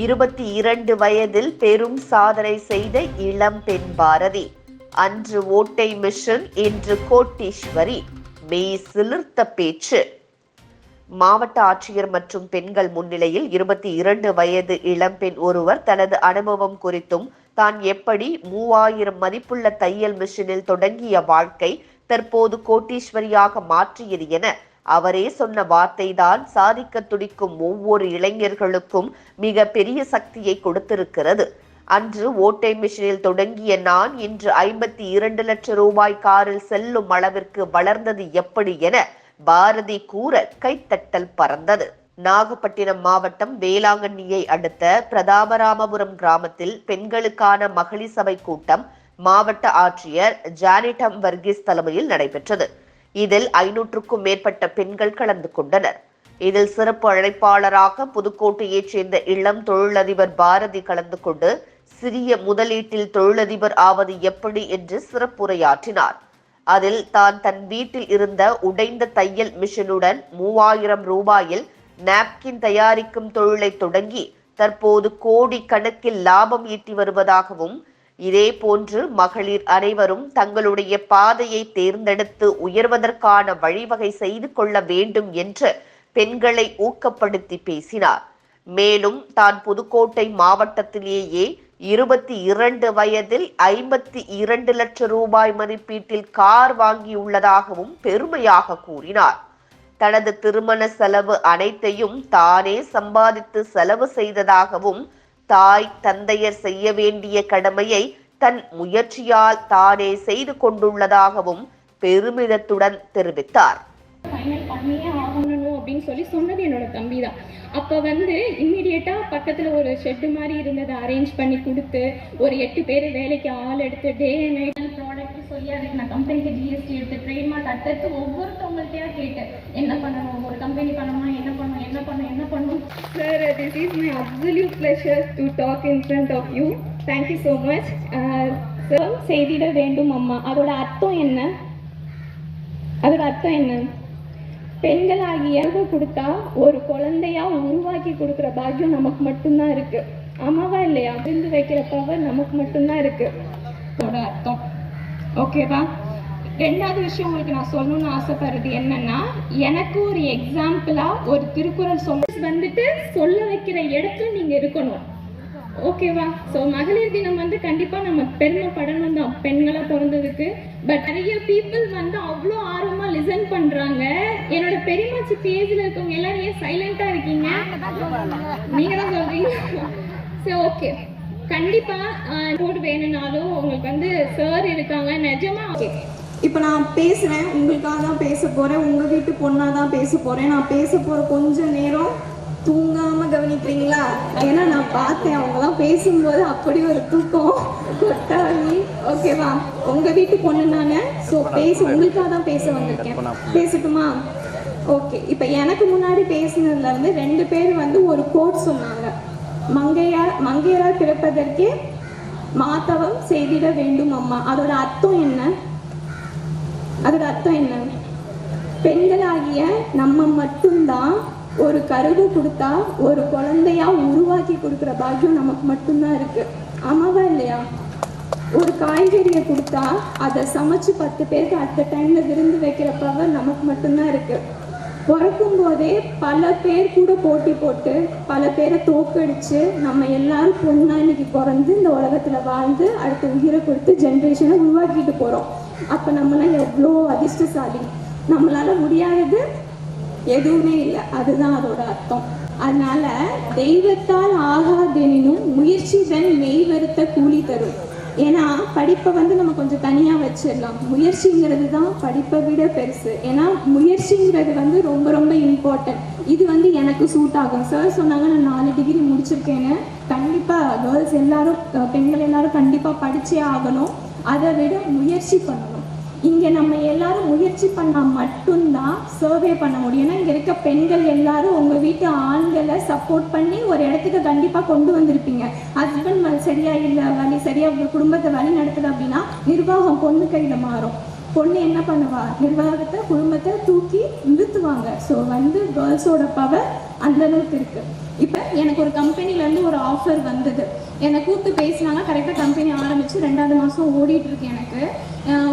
இருபத்தி இரண்டு வயதில் பெரும் சாதனை செய்த இளம் பெண் பாரதி. அன்று ஓட்டை மிஷன் இன்று கோட்டீஸ்வரி மெய் சிலிர்த்த பேச்சு. மாவட்ட ஆட்சியர் மற்றும் பெண்கள் முன்னிலையில் இருபத்தி இரண்டு வயது இளம்பெண் ஒருவர் தனது அனுபவம் குறித்தும் தான் எப்படி மூவாயிரம் மதிப்புள்ள தையல் மிஷினில் தொடங்கிய வாழ்க்கை தற்போது கோட்டீஸ்வரியாக மாற்றியது என அவரே சொன்ன வார்த்தைதான் சாதிக்க துடிக்கும் ஒவ்வொரு இளைஞர்களுக்கும் மிக பெரிய சக்தியை கொடுத்திருக்கிறது. அன்று ஓட்டை மிஷினில் தொடங்கிய நான் இன்று ஐம்பத்தி இரண்டு லட்சம் ரூபாய் காரில் செல்லும் அளவிற்கு வளர்ந்தது எப்படி என பாரதி கூற கைத்தட்டல் பறந்தது. நாகப்பட்டினம் மாவட்டம் வேளாங்கண்ணியை அடுத்த பிரதாபராமபுரம் கிராமத்தில் பெண்களுக்கான மகளிர் சபை கூட்டம் மாவட்ட ஆட்சியர் ஜானிடம் வர்கீஸ் தலைமையில் நடைபெற்றது. இதில் ஐநூற்றுக்கும் மேற்பட்ட பெண்கள் கலந்து கொண்டனர். இதில் சிறப்பு அழைப்பாளராக புதுக்கோட்டையைச் சேர்ந்த இளம் தொழிலதிபர் பாரதி கலந்து கொண்டு சிறிய முதலீட்டில் தொழிலதிபர் ஆவது எப்படி என்று சிறப்புரையாற்றினார். அதில் தான் தன் வீட்டில் இருந்த உடைந்த தையல் மிஷினுடன் மூவாயிரம் ரூபாயில் நாப்கின் தயாரிக்கும் தொழிலை தொடங்கி தற்போது கோடி கணக்கில் லாபம் ஈட்டி வருவதாகவும் இதே போன்று மகளிர் அனைவரும் தங்களுடைய பாதையை தேர்ந்தெடுத்து உயர்வதற்கான வழிவகை செய்து கொள்ள வேண்டும் என்று பெண்களை ஊக்கப்படுத்தி பேசினார். மேலும் தான் புதுக்கோட்டை மாவட்டத்திலேயே இருபத்தி இரண்டு வயதில் ஐம்பத்தி இரண்டு லட்சம் ரூபாய் மதிப்பீட்டில் கார் வாங்கியுள்ளதாகவும் பெருமையாக கூறினார். தனது திருமண செலவு அனைத்தையும் தானே சம்பாதித்து செலவு செய்ததாகவும் தாய் தந்தையர் செய்ய வேண்டிய கடமையை தன் முயற்சியால் தானே செய்து கொண்டுள்ளதாகவும் பெருமிதத்துடன் தெரிவித்தார். ஆகணும் அப்படின்னு சொல்லி சொன்னது என்னோட தம்பி தான் அப்போ வந்து இம்மிடியட்டாக பக்கத்தில் ஒரு ஷெட்டு மாதிரி இருந்ததை அரேஞ்ச் பண்ணி கொடுத்து ஒரு எட்டு பேர் வேலைக்கு ஆள் எடுத்து டே நைட் ப்ராடக்ட் சொல்லி அதுக்கு நான் கம்பெனிக்கு ஜிஎஸ்டி எடுத்து ட்ரேட்மார்க் அடுத்தடுத்து ஒவ்வொருத்தவங்கள்ட்டையாக கேட்டேன். என்ன பண்ணணும்? ஒரு கம்பெனி பண்ணணுமா? என்ன என்ன sir this is my absolute pleasure to talk in front of you thank you so much sir செய்திட வேண்டும் அம்மா. அதோட அர்த்தம் என்ன? அதோட அர்த்தம் என்ன? பெண்களாகி இயல்பு கொடுத்தா ஒரு குழந்தையா உருவாக்கி கொடுக்குற பாக்கியம் நமக்கு மட்டும்தான் இருக்கு. ஆமாவா இல்லையா? விருந்து வைக்கிற பவர் நமக்கு மட்டும்தான் இருக்கு. அதோட அர்த்தம். ஓகேவா ரெண்டாவது விஷயம் உங்களுக்கு நான் சொல்லணும்னு ஆசைப்படுறது என்னன்னா எனக்கு ஒரு எக்ஸாம்பிளா ஒரு திருக்குறள் சொல்ல வந்துட்டு சொல்ல வைக்கிற இடத்துல நீங்க இருக்கணும். ஓகேவா ஸோ மகளிர் தினம் வந்து கண்டிப்பாக நம்ம பெருமைப்படணும் தான். பெண்களாக பிறந்ததுக்கு பட் நிறைய பீப்புள் வந்து அவ்வளோ ஆர்வமாக லிசன் பண்ணுறாங்க என்னோட பெரியமாச்சி பேஜில் இருக்கவங்க எல்லாரும் ஏன் சைலண்ட்டாக இருக்கீங்க? நீங்கள் தான் சொல்கிறீங்க சரி ஓகே கண்டிப்பாக போட்டு வேணும்னாலும் உங்களுக்கு வந்து சார் இருக்காங்க. நிஜமா ஓகே இப்போ நான் பேசுகிறேன் உங்களுக்காக தான் பேச போகிறேன் உங்கள் வீட்டு பொண்ணாக தான் பேச போகிறேன் நான் பேச போகிற கொஞ்ச நேரம் தூங்காமல் கவனிக்கிறீங்களா? ஏன்னா நான் பார்த்தேன் அவங்களாம் பேசும்போது அப்படி ஒரு தூக்கம். கொட்டாவி ஓகேவா உங்கள் வீட்டு பொண்ணு நான் ஸோ பேச உங்களுக்காக தான் பேச வந்திருக்கேன். பேசட்டுமா? ஓகே இப்போ எனக்கு முன்னாடி பேசுனதுல வந்து ரெண்டு பேர் வந்து ஒரு கோட் சொன்னாங்க. மங்கையார் மங்கையரார் பிறப்பதற்கே மாதவம் செய்திட வேண்டும் அம்மா. அதோட அர்த்தம் என்ன? அதோட அர்த்தம் என்ன? பெண்களாகிய நம்ம மட்டும்தான் ஒரு கருவு கொடுத்தா ஒரு குழந்தையா உருவாக்கி கொடுக்குற பாக்கியம் நமக்கு மட்டும்தான் இருக்கு. ஆமாவா இல்லையா? ஒரு காய்கறியை கொடுத்தா அதை சமைச்சு பத்து பேருக்கு அடுத்த டைம்ல விருந்து வைக்கிற பவர் நமக்கு மட்டும்தான் இருக்கு. பிறக்கும் போதே பல பேர் கூட போட்டி போட்டு பல பேரை தோக்கடிச்சு நம்ம எல்லாரும் பொண்ணா இன்னைக்கு பிறந்து இந்த உலகத்துல வாழ்ந்து அடுத்த உயிரை கொடுத்து ஜென்ரேஷனை உருவாக்கிட்டு போறோம். அப்போ நம்மளாம் எவ்வளோ அதிர்ஷ்டசாலி? நம்மளால் முடியாதது எதுவுமே இல்லை. அதுதான் அதோட அர்த்தம். அதனால தெய்வத்தால் ஆகாதெனினும் முயற்சி தன் மெய்வருத்த கூலி தரும். ஏன்னா படிப்பை வந்து நம்ம கொஞ்சம் தனியாக வச்சிடலாம். முயற்சிங்கிறது தான் படிப்பை விட பெருசு. ஏன்னா முயற்சிங்கிறது வந்து ரொம்ப ரொம்ப இம்பார்ட்டன்ட் இது வந்து எனக்கு சூட் ஆகும். சார் சொன்னாங்க நான் நாலு டிகிரி முடிச்சிருக்கேன்னு. கண்டிப்பாக கேர்ள்ஸ் எல்லாரும் பெண்கள் எல்லாரும் கண்டிப்பாக படித்தே ஆகணும். அதை விட முயற்சி பண்ணணும். இங்கே நம்ம எல்லாரும் முயற்சி பண்ணால் மட்டும்தான் சர்வே பண்ண முடியும். ஏன்னா இங்கே இருக்க பெண்கள் எல்லாரும் உங்கள் வீட்டு ஆண்களை சப்போர்ட் பண்ணி ஒரு இடத்துக்கு கண்டிப்பாக கொண்டு வந்திருப்பீங்க. ஹஸ்பண்ட் சரியா இல்லை வழி சரியா உங்க குடும்பத்தை வழி நடத்துது அப்படின்னா நிர்வாகம் பொண்ணு கையில் மாறும். பொண்ணு என்ன பண்ணுவா? நிர்வாகத்தை குடும்பத்தை தூக்கி நிறுத்துவாங்க. ஸோ வந்து கேர்ள்ஸோட பவர் அந்த அளவுக்கு இருக்கு. இப்போ எனக்கு ஒரு கம்பெனிலேருந்து ஒரு ஆஃபர் வந்தது. என்னை கூப்பிட்டு பேசினாங்க. கரெக்டாக கம்பெனி ஆரம்பித்து ரெண்டாவது மாதம் ஓடிட்டுருக்கு எனக்கு.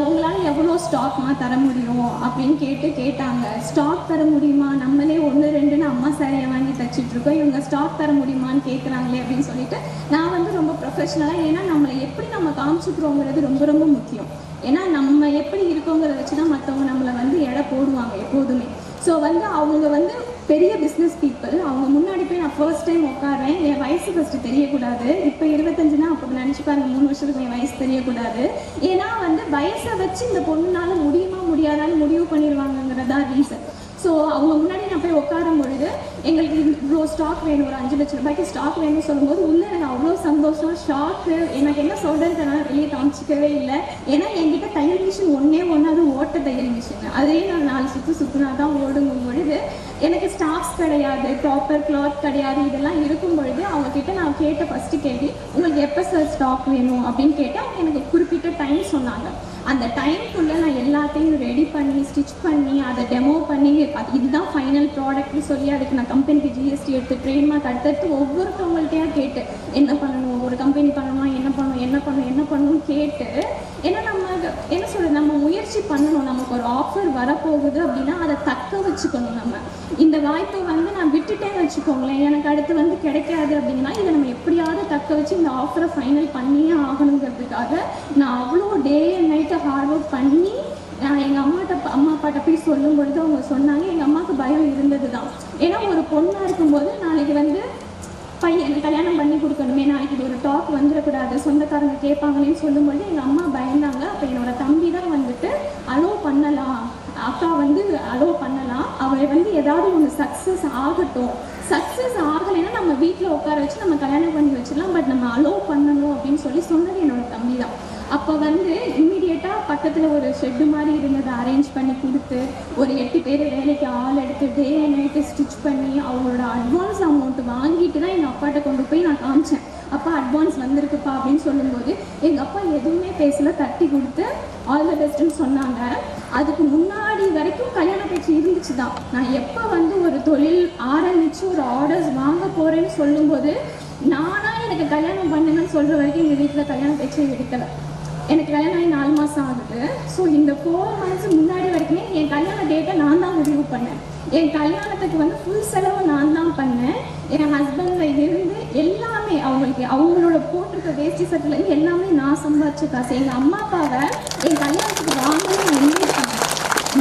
உங்களால் எவ்வளோ ஸ்டாக்மா தர முடியும் அப்படின்னு கேட்டு கேட்டாங்க. ஸ்டாக் தர முடியுமா? நம்மளே ஒன்று ரெண்டுன்னு அம்மா சாரியை வாங்கி தச்சிட்ருக்கோம் இவங்க ஸ்டாக் தர முடியுமான்னு கேட்குறாங்களே அப்படின்னு சொல்லிட்டு நான் வந்து ரொம்ப ப்ரொஃபஷ்னலாக ஏன்னா நம்மளை எப்படி நம்ம காமிச்சுக்கிறோங்கிறது ரொம்ப ரொம்ப முக்கியம். ஏன்னா நம்ம எப் இருக்கோங்கிறத வச்சு தான் மற்றவங்க நம்மளை வந்து எடை போடுவாங்க எப்போதுமே. ஸோ வந்து அவங்க வந்து பெரிய பிஸ்னஸ் பீப்புள் அவங்க முன்னாடி போய் நான் ஃபர்ஸ்ட் டைம் உட்காருவேன் என் வயசு ஃபஸ்ட்டு தெரியக்கூடாது. இப்போ இருபத்தஞ்சுனா அப்போ நினச்சி பாருங்க மூணு வருஷத்துக்கு என் வயசு தெரியக்கூடாது. ஏன்னா வந்து வயசை வச்சு இந்த பொண்ணுனால முடியுமா முடியாதான்னு முடிவு பண்ணிடுவாங்கங்கிறதா ரீசன் ஸோ அவங்க முன்னாடி நான் போய் உட்காரும் பொழுது எங்களுக்கு இவ்வளோ ஸ்டாக் வேணும் ஒரு அஞ்சு லட்சம் ரூபாய்க்கு ஸ்டாக் வேணும்னு சொல்லும்போது உள்ள எனக்கு அவ்வளோ சந்தோஷம் ஷாக்கு எனக்கு என்ன சொல்கிறேன்னு நான் வெளியே காமிச்சிக்கவே இல்லை. ஏன்னா என்கிட்ட தையல் மிஷின் ஒன்றே ஒன்று அது ஓட்ட தையல் மிஷின் அதே நான் நாலு சுற்று சுற்றுனா தான் ஓடுங்கும் பொழுது எனக்கு ஸ்டாஃப்ஸ் கிடையாது ப்ராப்பர் கிளாத் கிடையாது இதெல்லாம் இருக்கும் பொழுது அவங்கக்கிட்ட நான் கேட்ட ஃபஸ்ட்டு கேள்வி உங்களுக்கு எப்போ சார் ஸ்டாக் வேணும்? அப்படின்னு கேட்டு அவங்க எனக்கு குறிப்பிட்ட டைம் சொன்னாங்க. அந்த டைம்க்குள்ளே நான் எல்லாத்தையும் ரெடி பண்ணி ஸ்டிச் பண்ணி அதை டெமோ பண்ணி அது இதுதான் ஃபைனல் ப்ராடக்ட்னு சொல்லி அதுக்கு நான் கம்பெனிக்கு ஜிஎஸ்டி எடுத்து ட்ரெயின்மார்க் அடுத்தடுத்து ஒவ்வொருத்தவங்கள்ட்டையா கேட்டு என்ன பண்ணணும் ஒரு கம்பெனி பண்ணணுமா என்ன பண்ணணும் என்ன பண்ணணும் என்ன பண்ணணும்னு கேட்டு ஏன்னா நம்ம என்ன சொல்றது நம்ம முயற்சி பண்ணணும். நமக்கு ஒரு ஆஃபர் வரப்போகுது அப்படின்னா அதை தக்க வச்சுக்கணும் நம்ம. இந்த வாய்ப்பை வந்து நான் விட்டுட்டேன்னு வச்சுக்கோங்களேன். எனக்கு அடுத்து வந்து கிடைக்காது அப்படின்னா இதை நம்ம எப்படியாவது தக்க வச்சு இந்த ஆஃபரை ஃபைனல் பண்ணியே ஆகணுங்கிறதுக்காக நான் அவ்வளோ day and night hard work பண்ணி நான் எங்கள் அம்மாட்ட அம்மா அப்பாட்ட போய் சொல்லும் பொழுது அவங்க சொன்னாங்க எங்கள் அம்மாவுக்கு பயம் இருந்தது தான் ஏன்னா ஒரு பொண்ணாக இருக்கும்போது நாளைக்கு வந்து பையன் கல்யாணம் பண்ணி கொடுக்கணுமே நாளைக்கு இது ஒரு டாக் வந்துடக்கூடாது சொந்தக்காரங்க கேட்பாங்களேன்னு சொல்லும்போது எங்கள் அம்மா பயந்தாங்க. அப்போ என்னோட தம்பி தான் வந்துட்டு அலோவ் பண்ணலாம். அக்கா வந்து அலோவ் பண்ணலாம். அவள் வந்து ஏதாவது ஒன்று சக்ஸஸ் ஆகட்டும். சக்ஸஸ் ஆகலைன்னா நம்ம வீட்டில் உட்கார வச்சு நம்ம கல்யாணம் பண்ணி வச்சிடலாம். பட் நம்ம அலோவ் பண்ணணும் அப்படின்னு சொல்லி சொன்னது என்னோட தம்பி தான் அப்போ வந்து இம்மிடியேட்டாக பக்கத்தில் ஒரு ஷெட்டு மாதிரி இருந்ததை அரேஞ்ச் பண்ணி கொடுத்து ஒரு எட்டு பேர் வேலைக்கு ஆள் எடுத்து டே நைட்டு ஸ்டிச் பண்ணி அவங்களோட அட்வான்ஸ் அமௌண்ட் வாங்கிட்டு தான் எங்கள் அப்பாட்ட கொண்டு போய் நான் காமிச்சேன். அப்பா அட்வான்ஸ் வந்திருக்குப்பா அப்படின்னு சொல்லும்போது எங்கள் அப்பா எதுவுமே பேசல தட்டி கொடுத்து ஆல் த பெஸ்ட்னு சொன்னாங்க. அதுக்கு முன்னாடி வரைக்கும் கல்யாண பேச்சு இருந்துச்சு தான் நான் எப்போ வந்து ஒரு தொழில் ஆரம்பித்து ஒரு ஆர்டர்ஸ் வாங்க போகிறேன்னு சொல்லும்போது நானாக எனக்கு கல்யாணம் பண்ணுங்கன்னு சொல்கிற வரைக்கும் எங்கள் வீட்டில் கல்யாண பேச்சு எடுக்கலை. எனக்கு கல்யாணம் ஆகி நாலு மாதம் ஆகுது. ஸோ இந்த ஃபோர் மந்த்ஸ் முன்னாடி வரைக்குமே என் கல்யாண டேட்டை நான் தான் முடிவு பண்ணேன். என் கல்யாணத்துக்கு வந்து ஃபுல் செலவு நான் தான் பண்ணேன். என் ஹஸ்பண்டில் இருந்து எல்லாமே அவங்களுக்கு அவங்களோட போட்டிருக்க வேஸ்டி சட்டிலேருந்து எல்லாமே நான் சம்பாதிச்ச காசு. எங்கள் அம்மா அப்பாவை என் கல்யாணத்துக்கு வாங்கணும் இன்வைட்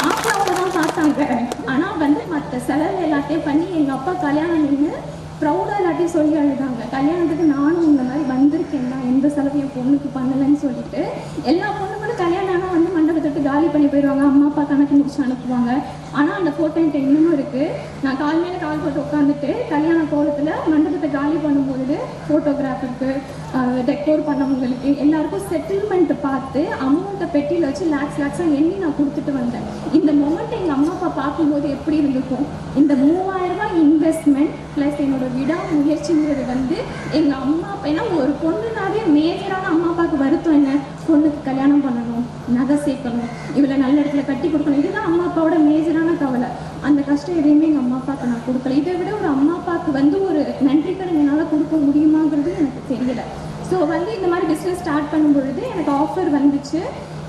மாப்பிள்ளாவை தான் பார்த்தாங்க. ஆனால் வந்து மற்ற செலவு எல்லாத்தையும் பண்ணி எங்கள் அப்பா கல்யாணம் நின்று ப்ரௌடாக எல்லாத்தையும் சொல்லி அழுதாங்க. கல்யாணத்துக்கு நானும் இந்த மாதிரி வந்திருக்கேன் தான் எந்த செலவு என் பொண்ணுக்கு பண்ணலைன்னு சொல்லிட்டு எல்லா பொண்ணுங்களும் கல்யாணம் ஆனால் வந்து மண்டபத்தை விட்டு காலி பண்ணி போயிடுவாங்க. அம்மா அப்பா கணக்கு முடிச்சு அனுப்புவாங்க. ஆனால் அந்த ஃபோட்டோ என்கிட்ட இன்னமும் இருக்குது நான் கால் மேலே கால் போட்டு உட்காந்துட்டு கல்யாண கோலத்தில் மண்டபத்தை காலி பண்ணும்போது ஃபோட்டோகிராஃபருக்கு டெக்கோர் பண்ணவங்களுக்கு எல்லாருக்கும் செட்டில்மெண்ட் பார்த்து அமௌண்ட்டை பெட்டியில் வச்சு லேக்ஸ் லேக்ஸாக எண்ணி நான் கொடுத்துட்டு வந்தேன். இந்த மொமெண்ட் எங்கள் அம்மா அப்பா பார்க்கும்போது எப்படி இருந்திருக்கும்? இந்த மூவாயிரம் இன்வெஸ்ட்மெண்ட் ப்ளஸ் என்னோடய விடாமுயற்சிங்கிறது வந்து எங்கள் அம்மா அப்பா. ஏன்னா ஒரு பொண்ணுனாவே மேஜரான அம்மா அப்பாவுக்கு வருத்தம் என்ன? பொண்ணுக்கு கல்யாணம் பண்ணணும் நகை சேர்க்கணும் இவளை நல்ல இடத்துல கட்டி கொடுக்கணும். இதுதான் அம்மா அப்பாவோட மேஜரான கவலை. அந்த கஷ்டம் எதையுமே எங்கள் அம்மா அப்பாவுக்கு நான் கொடுக்கல. இதை விட ஒரு அம்மா அப்பாவுக்கு வந்து ஒரு நன்றி கடன் என்னால் கொடுக்க முடியுமாங்கிறது எனக்கு தெரியல. ஸோ வந்து இந்த மாதிரி பிஸ்னஸ் ஸ்டார்ட் பண்ணும்பொழுது எனக்கு ஆஃபர் வந்துச்சு.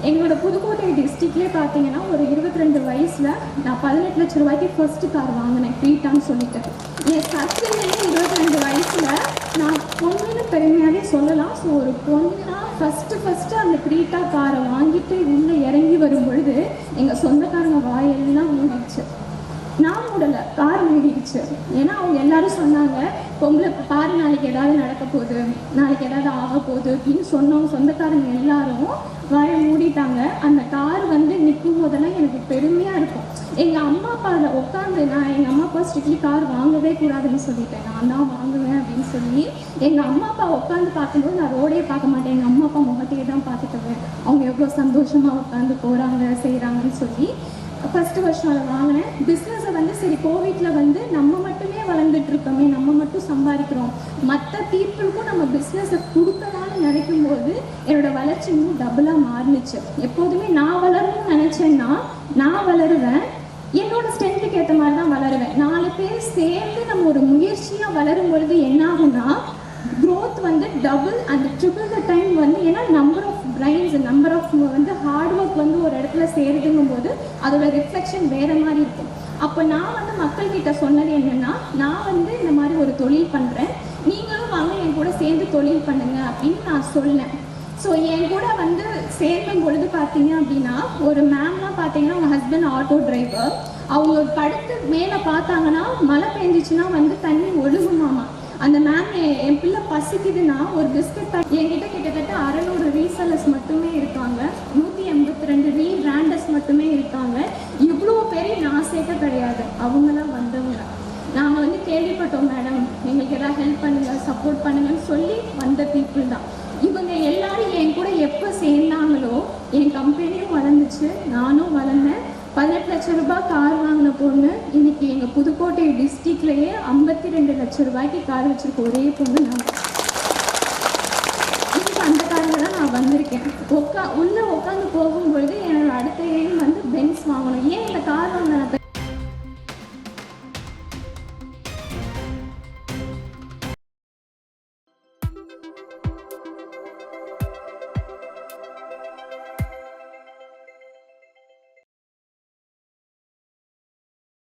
எங்களோட புதுக்கோட்டை டிஸ்ட்ரிக்ட்லேயே பார்த்தீங்கன்னா ஒரு இருபத்தி ரெண்டு வயசில் நான் பதினெட்டு லட்ச ரூபாய்க்கு ஃபர்ஸ்ட் கார் வாங்கினேன் க்ரீட்டான்னு சொல்லிட்டு. என் சச்சின்லேயே இருபத்தி ரெண்டு வயசில் நான் பொண்ணுன்னு பெருமையாகவே சொல்லலாம். ஸோ ஒரு பொண்ணா ஃபஸ்ட்டு ஃபஸ்ட்டு அந்த க்ரீட்டா காரை வாங்கிட்டு உள்ளே இறங்கி வரும் பொழுது எங்கள் சொந்தக்காரங்க வாயெல்லாம் மூடிடுச்சு. நான் மூடலை கார் மூடிடுச்சு ஏன்னா அவங்க எல்லாரும் சொன்னாங்க பொம்பளை பாரு நாளைக்கு ஏதாவது நடக்க போகுது நாளைக்கு ஏதாவது ஆக போகுது அப்படின்னு சொன்னவங்க சொந்தக்காரங்க எல்லாரும் வாயை மூடிட்டாங்க. அந்த கார் வந்து நிற்கும் போதெல்லாம் எனக்கு பெருமையாக இருக்கும். எங்கள் அம்மா அப்பா அதில் உட்காந்து நான் எங்கள் அம்மா அப்பா ஸ்ட்ரிக்ட்லி கார் வாங்கவே கூடாதுன்னு சொல்லிட்டேன். நான் தான் வாங்குவேன் அப்படின்னு சொல்லி எங்கள் அம்மா அப்பா உட்காந்து பார்க்கும்போது நான் ரோடே பார்க்க மாட்டேன். எங்கள் அம்மா அப்பா முகத்தையே தான் பார்த்துட்டு அவங்க எவ்வளோ சந்தோஷமாக உட்காந்து போகிறாங்க செய்கிறாங்கன்னு சொல்லி ஃபஸ்ட்டு வருஷம் அதை வாங்கினேன். பிஸ்னஸை வந்து சரி கோவிட்ல வந்து நம்ம மட்டுமே வளர்ந்துட்டு இருக்கோமே நம்ம மட்டும் சம்பாதிக்கிறோம். மற்ற பீப்புளுக்கும் நம்ம பிஸ்னஸை கொடுக்கலாம்னு நினைக்கும் போது என்னோடய வளர்ச்சி இன்னும் டபுளாக மாறுனுச்சு. எப்போதுமே நான் வளரணும்னு நினச்சேன்னா நான் வளருவேன். என்னோட ஸ்ட்ரென்த்துக்கு ஏற்ற மாதிரி தான் வளருவேன். நாலு பேர் சேர்ந்து நம்ம ஒரு முயற்சியாக வளரும் பொழுது என்ன ஆகும்னா டபுள் அந்த ட்ரிபிள் த டைம் வந்து ஏன்னா number of brains number of வந்து ஹார்ட் ஒர்க் வந்து ஒரு இடத்துல சேருதுங்கும் போது அதோட ரிஃப்ளெக்ஷன் வேற மாதிரி இருக்கும். அப்போ நான் வந்து மக்கள்கிட்ட சொன்னது என்னன்னா நான் வந்து இந்த மாதிரி ஒரு தொழில் பண்ணுறேன் நீங்களும் வாங்க என் கூட சேர்ந்து தொழில் பண்ணுங்க அப்படின்னு நான் சொன்னேன். ஸோ என் கூட வந்து சேர்க்கும் பொழுது பார்த்தீங்க அப்படின்னா ஒரு மேம்லாம் பார்த்தீங்கன்னா அவங்க ஹஸ்பண்ட் ஆட்டோ டிரைவர் அவங்க படுத்து மேலே பார்த்தாங்கன்னா மழை பெஞ்சிச்சுன்னா வந்து தண்ணி ஒழுகுமாமா. அந்த மேம் என் பிள்ளை பசிக்குதுன்னா ஒரு பிஸ்கட் பேக் என்கிட்ட கிட்டத்தட்ட அறநூறு ரீசெல்லர்ஸ் மட்டுமே இருக்காங்க. நூற்றி எண்பத்தி ரெண்டு ரீ பிராண்டர்ஸ் மட்டுமே இருக்காங்க. இவ்வளோ பெரிய நான் சேர்க்க கிடையாது. அவங்களாம் வந்தவங்க. நாங்கள் வந்து கேள்விப்பட்டோம் மேடம் எங்களுக்கு ஏதாவது ஹெல்ப் பண்ணுங்க சப்போர்ட் பண்ணுங்கன்னு சொல்லி வந்த பீப்புள் தான். இவங்க எல்லாரும் என் கூட எப்போ சேர்ந்தாங்களோ என் கம்பெனியும் வளர்ந்துச்சு நானும் வளர்ந்தேன். லட்ச ரூபாய் கார் வாங்கின பொண்ணு. இன்னைக்கு எங்கள் புதுக்கோட்டை டிஸ்ட்ரிக்ட்லேயே ஐம்பத்தி ரெண்டு லட்ச ரூபாய்க்கு கார் வச்சிருக்க ஒரே பொண்ணு நான். அந்த காரில் தான் நான் வந்திருக்கேன். உட்கா உள்ளே உட்காந்து போகும்பொழுது என்னோட அடுத்த எய்ம் வந்து பென்ஸ் வாங்கணும். ஏன் இந்த கார்